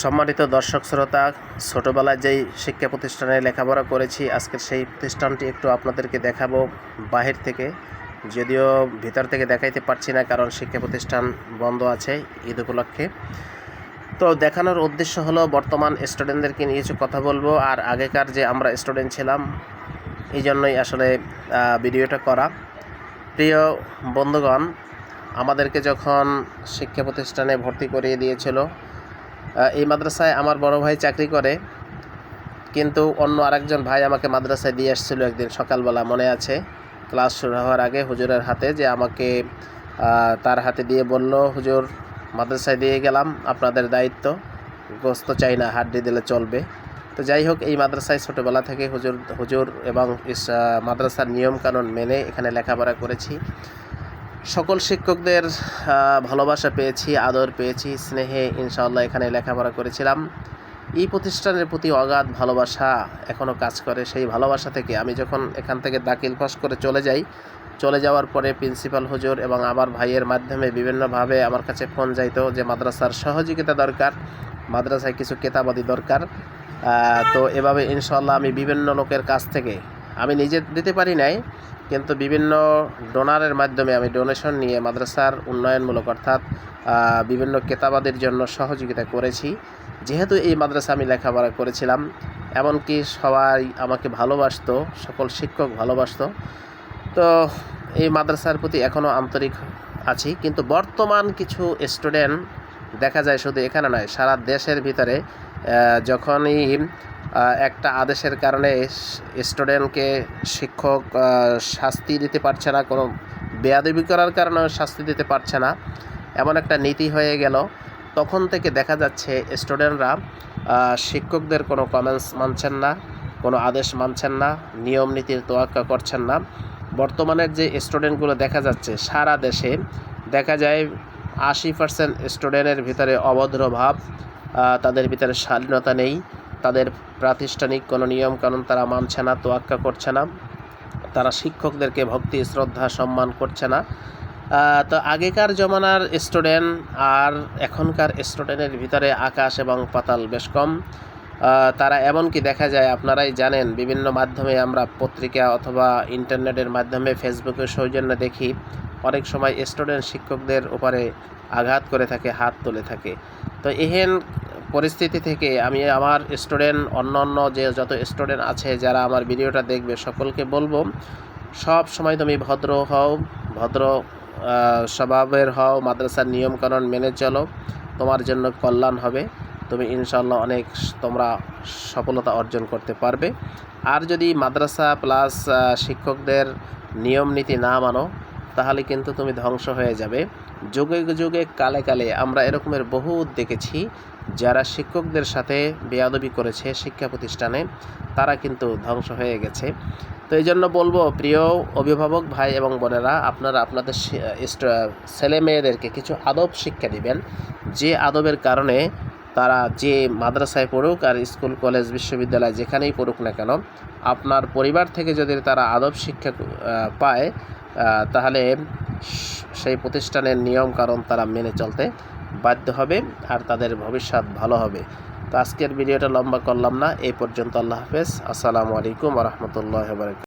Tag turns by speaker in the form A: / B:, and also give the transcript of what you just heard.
A: সম্মানিত দর্শক শ্রোতা, ছোটোবেলায় যেই শিক্ষা প্রতিষ্ঠানে লেখাপড়া করেছি, আজকের সেই প্রতিষ্ঠানটি একটু আপনাদেরকে দেখাবো বাহির থেকে। যদিও ভিতর থেকে দেখাইতে পারছি না, কারণ শিক্ষা প্রতিষ্ঠান বন্ধ আছে ঈদ উপলক্ষে। তো দেখানোর উদ্দেশ্য হলো, বর্তমান স্টুডেন্টদেরকে নিয়ে কিছু কথা বলব, আর আগেকার যে আমরা স্টুডেন্ট ছিলাম, এই জন্যই আসলে ভিডিওটা করা। প্রিয় বন্ধুগণ, আমাদেরকে যখন শিক্ষা প্রতিষ্ঠানে ভর্তি করিয়ে দিয়েছিল এই মাদ্রাসায় আমার বড় ভাই চাকরি করে, কিন্তু অন্য আরেকজন ভাই আমাকে মাদ্রাসায় দিয়ে আসছিল একদিন সকালবেলা, মনে আছে। ক্লাস শুরু হওয়ার আগে হুজুরের হাতে যে আমাকে তার হাতে দিয়ে বলল, হুজুর, মাদ্রাসায় দিয়ে গেলাম, আপনাদের দায়িত্ব, গোস্ত চাই না, হাড্ডি দিলে চলবে। তো যাই হোক, এই মাদ্রাসায় ছোটোবেলা থেকে হুজুর হুজুর এবং মাদ্রাসার নিয়মকানুন মেনে এখানে লেখাপড়া করেছি। সকল শিক্ষকদের ভালোবাসা পেয়েছি, আদর পেয়েছি, স্নেহে ইনশাআল্লাহ এখানে লেখাপড়া করেছিলাম। এই প্রতিষ্ঠানের প্রতি অগাধ ভালোবাসা এখনও কাজ করে। সেই ভালোবাসা থেকে আমি যখন এখান থেকে দাখিল পাস করে চলে যাই, চলে যাওয়ার পরে প্রিন্সিপাল হুজুর এবং আমার ভাইয়ের মাধ্যমে বিভিন্নভাবে আমার কাছে ফোন যাইতো যে, মাদ্রাসার সহযোগিতা দরকার, মাদ্রাসায় কিছু কেতাবাদি দরকার। তো এভাবে ইনশাল্লাহ আমি বিভিন্ন লোকের কাছ থেকে, আমি নিজে দিতে পারি নাই কিন্তু বিভিন্ন ডোনারের মাধ্যমে আমি ডোনেশন নিয়ে মাদ্রাসার উন্নয়নমূলক অর্থাৎ বিভিন্ন কেতাবাদের জন্য সহযোগিতা করেছি। যেহেতু এই মাদ্রাসা আমি লেখাপড়া করেছিলাম, এমনকি সবাই আমাকে ভালোবাসত, সকল শিক্ষক ভালোবাসতো, তো এই মাদ্রাসার প্রতি এখনও আন্তরিক আছি। কিন্তু বর্তমান কিছু স্টুডেন্ট দেখা যায় শুধু এখানে নয়, সারা দেশের ভিতরে যখনই একটা আদেশের কারণে স্টুডেন্টকে শিক্ষক শাস্তি দিতে পারছে না, কোনো বেয়াদবি করার কারণেও শাস্তি দিতে পারছে না। এমন একটা নীতি হয়ে গেল। তখন থেকে দেখা যাচ্ছে স্টুডেন্টরা শিক্ষকদের কোনো কমেন্টস মানছেন না, কোনো আদেশ মানছেন না, নিয়ম নীতির তোয়াক্কা করছেন না। বর্তমানের যে স্টুডেন্টগুলো দেখা যাচ্ছে সারা দেশে, দেখা যায় আশি পার্সেন্ট স্টুডেন্টের ভিতরে অভদ্র ভাব তাদের ভিতরে শালীনতা নেই। তাদের প্রাতিষ্ঠানিক কোনো নিয়মকানুন তারা মানছে না, তোয়াক্কা করছে না। তারা শিক্ষকদেরকে ভক্তি, শ্রদ্ধা, সম্মান করছে না। তো আগেকার জমানার স্টুডেন্ট আর এখনকার স্টুডেন্টের ভিতরে আকাশ এবং পাতাল বেশ কম। তারা এমনকি দেখা যায়, আপনারাই জানেন, বিভিন্ন মাধ্যমে আমরা পত্রিকা অথবা ইন্টারনেটের মাধ্যমে ফেসবুকে সৌজন্য দেখি। অনেক সময় স্টুডেন্ট শিক্ষকদের উপরে আঘাত করে থাকে, হাত তুলে থাকে। তো এহেন পরিস্থিতি থেকে আমি আমার স্টুডেন্ট অন্য অন্য যে যত স্টুডেন্ট আছে যারা আমার ভিডিওটা দেখবে, সকলকে বলব, সব সময় তুমি ভদ্র হও, ভদ্র স্বভাবের হও, মাদ্রাসার নিয়মকানুন মেনে চলো, তোমার জন্য কল্যাণ হবে, তুমি ইনশাল্লাহ অনেক তোমরা সফলতা অর্জন করতে পারবে। আর যদি মাদ্রাসা প্লাস শিক্ষকদের নিয়ম নীতি না মানো তাহলে কিন্তু তুমি ধ্বংস হয়ে যাবে। যুগে যুগে, কালে কালে আমরা এরকমের বহু দেখেছি, যারা শিক্ষকদের সাথে বেয়াদবি করেছে শিক্ষা প্রতিষ্ঠানে, তারা কিন্তু ধ্বংস হয়ে গেছে। তো এই জন্য বলব, প্রিয় অভিভাবক ভাই এবং বোনেরা, আপনারা আপনাদের ছেলে মেয়েদেরকে কিছু আদব শিক্ষা দিবেন, যে আদবের কারণে তারা যে মাদ্রাসায় পড়ুক আর স্কুল, কলেজ, বিশ্ববিদ্যালয় যেখানেই পড়ুক না কেন, আপনার পরিবার থেকে যদি তারা আদব শিক্ষা পায় তাহলে সেই প্রতিষ্ঠানের নিয়ম কারণ তারা মেনে চলতে বাধ্য হবে আর তাদের ভবিষ্যৎ ভালো হবে। তো আজকের ভিডিওটা লম্বা করলাম না, এই পর্যন্ত আল্লাহ হাফেজ। আসসালামু আলাইকুম রহমতুল্লাহ বারক